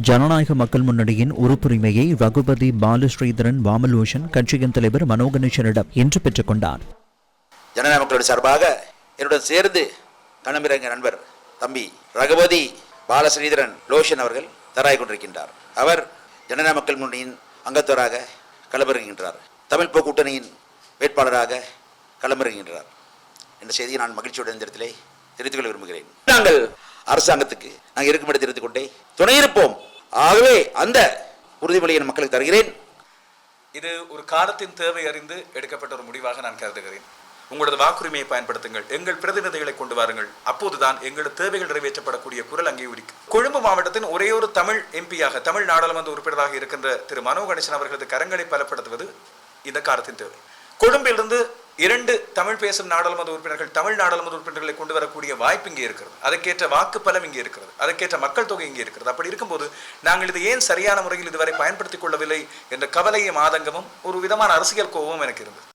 ஜனநாயக மக்கள் முன்னணியின் உறுப்புரிமையை ரகுபதி பாலஸ்ரீதரன் வாமலோஷன் கட்சியின் தலைவர் மனோகணேசனிடம் இன்று பெற்றுக் கொண்டார். ஜனநாயக மக்களோட சார்பாக என்னுடன் சேர்ந்து களமிறங்க நண்பர் தம்பி ரகுபதி பாலஸ்ரீதரன் லோஷன் அவர்கள் தராய் கொண்டிருக்கின்றார். அவர் ஜனநாயக மக்கள் முன்னணியின் அங்கத்தவராக களமிறங்குகின்றார். தமிழ் போக்கூட்டணியின் வேட்பாளராக களமிறங்குகின்றார். என்ற செய்தியை நான் மகிழ்ச்சியுடன் இந்த இடத்திலே தெரிவித்துக் கொள்ள விரும்புகிறேன். நாங்கள் அரசாங்கத்துக்கு நாங்கள் இருக்கும் இடத்தை கொண்டே துணை இருப்போம். ஆகவே அந்த உறுதிமொழியை மக்களுக்கு தருகிறேன். இது ஒரு காலத்தின் தேவை அறிந்து எடுக்கப்பட்ட ஒரு முடிவாக நான் கருதுகிறேன். உங்களது வாக்குரிமையை பயன்படுத்துங்கள். எங்கள் பிரதிநிதிகளை கொண்டு வாருங்கள். அப்போதுதான் எங்களது தேவைகள் நிறைவேற்றப்படக்கூடிய குரல் அங்கே உரிக்கும் கொழும்பு மாவட்டத்தின் ஒரே ஒரு தமிழ் எம்பியாக தமிழ் நாடாளுமன்ற உறுப்பினராக இருக்கின்ற திரு மனோ கணேசன் அவர்களது கரங்களை பலப்படுத்துவது இந்த காலத்தின் தேவை. கொழும்பிலிருந்து இரண்டு தமிழ் பேசும் நாடாளுமன்ற உறுப்பினர்கள் தமிழ் நாடாளுமன்ற உறுப்பினர்களை கொண்டு வரக்கூடிய வாய்ப்பு இங்கே இருக்கிறது. அதற்கேற்ற வாக்கு பலம் இங்கே இருக்கிறது. அதற்கேற்ற மக்கள் தொகை இங்கே இருக்கிறது. அப்படி இருக்கும்போது நாங்கள் இது ஏன் சரியான முறையில் இதுவரை பயன்படுத்திக் கொள்ளவில்லை என்ற கவலையும் ஆதங்கமும் ஒரு விதமான அரசியல் கோபமும் எனக்கு இருந்தது.